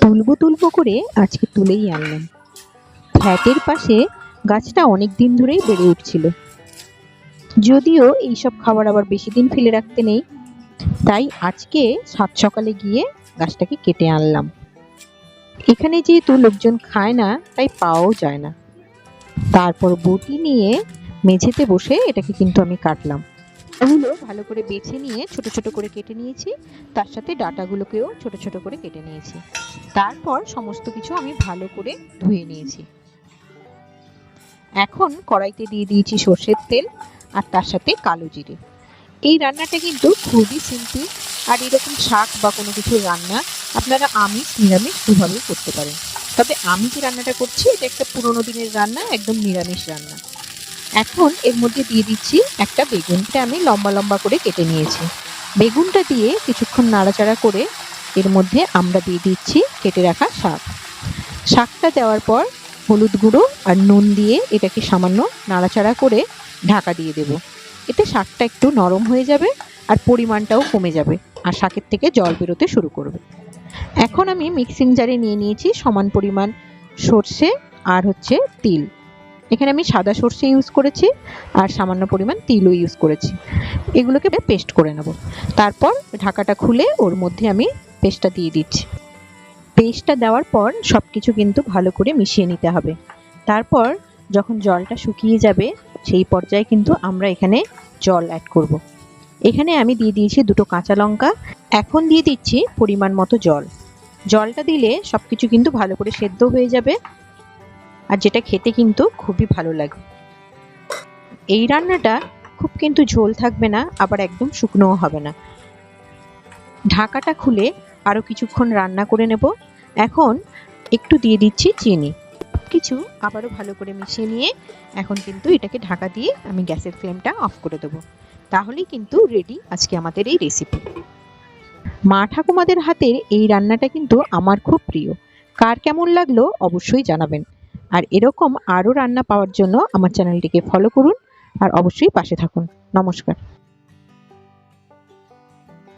তুলবো তুলবো করে আজকে তুলেই আনলাম। ফ্ল্যাটের পাশে গাছটা অনেক দিন ধরেই বেড়ে উঠছিল। যদিও এইসব খাবার আবার বেশি দিন ফেলে রাখতে নেই, তাই আজকে সাত সকালে গিয়ে গাছটাকে কেটে আনলাম। এখানে যেহেতু লোকজন খায় না, তাই পাওয়াও যায় না। তারপর বটি নিয়ে মেঝেতে বসে এটাকে কিন্তু আমি কাটলাম। ওগুলো ভালো করে বেছে নিয়ে, ছোট ছোট করে কেটে নিয়েছি। তার সাথে ডাটাগুলোকেও ছোট ছোট করে কেটে নিয়েছি। তারপর সমস্ত কিছু আমি ভালো করে ধুয়ে নিয়েছি। এখন কড়াইতে দিয়ে দিয়েছি সর্ষের তেল আর তার সাথে কালো জিরে। এই রান্নাটা কিন্তু খুবই সিম্পল আর এরকম শাক বা কোনো কিছু রান্না আপনারা আমিষ, নিরামিষ দুভাবেই করতে পারেন। তবে আমি যে রান্নাটা করছি, এটা একটা পুরোনো দিনের রান্না, একদম নিরামিষ রান্না। এখন এর মধ্যে দিয়ে দিচ্ছি একটা বেগুনটা আমি লম্বা লম্বা করে কেটে নিয়েছি। বেগুনটা দিয়ে কিছুক্ষণ নাড়াচাড়া করে এর মধ্যে আমরা দিয়ে দিচ্ছি কেটে রাখা শাক। শাকটা দেওয়ার পর হলুদ গুঁড়ো আর নুন দিয়ে এটাকে সামান্য নাড়াচাড়া করে ঢাকা দিয়ে দেব। এতে শাকটা একটু নরম হয়ে যাবে আর পরিমাণটাও কমে যাবে আর শাকের থেকে জল বেরোতে শুরু করবে। এখন আমি মিক্সিং জারে নিয়ে নিয়েছি সমান পরিমাণ সর্ষে আর হচ্ছে তিল। এখানে আমি সাদা সর্ষে ইউজ করেছি আর সামান্য পরিমাণ তিলও ইউজ করেছি। এগুলোকে পেস্ট করে নেব। তারপর ঢাকাটা খুলে ওর মধ্যে আমি পেস্টটা দিয়ে দিচ্ছি। পেস্টটা দেওয়ার পর সব কিছু কিন্তু ভালো করে মিশিয়ে নিতে হবে। তারপর যখন জলটা শুকিয়ে যাবে, সেই পর্যায়ে কিন্তু আমরা এখানে জল অ্যাড করব। এখানে আমি দিয়ে দিয়েছি দুটো কাঁচা লঙ্কা। এখন দিয়ে দিচ্ছি পরিমাণ মতো জল। জলটা দিলে সব কিছু কিন্তু ভালো করে সেদ্ধ হয়ে যাবে। আর যেটা খেতে কিন্তু খুবই ভালো লাগবে এই রান্নাটা খুব কিন্তু ঝোল থাকবে না, আবার একদম শুকনোও হবে না। ঢাকাটা খুলে আরও কিছুক্ষণ রান্না করে নেব। এখন একটু দিয়ে দিচ্ছি চিনি। কিছু আবারও ভালো করে মিশিয়ে নিয়ে এখন কিন্তু এটাকে ঢাকা দিয়ে আমি গ্যাসের ফ্লেমটা অফ করে দেবো। তাহলেই কিন্তু রেডি আজকে আমাদের এই রেসিপি মা ঠাকুমাদের হাতের এই রান্নাটা কিন্তু আমার খুব প্রিয়। কার কেমন লাগল অবশ্যই জানাবেন। আর এরকম আরও রান্না পাওয়ার জন্য আমার চ্যানেলটিকে ফলো করুন আর অবশ্যই পাশে থাকুন। নমস্কার।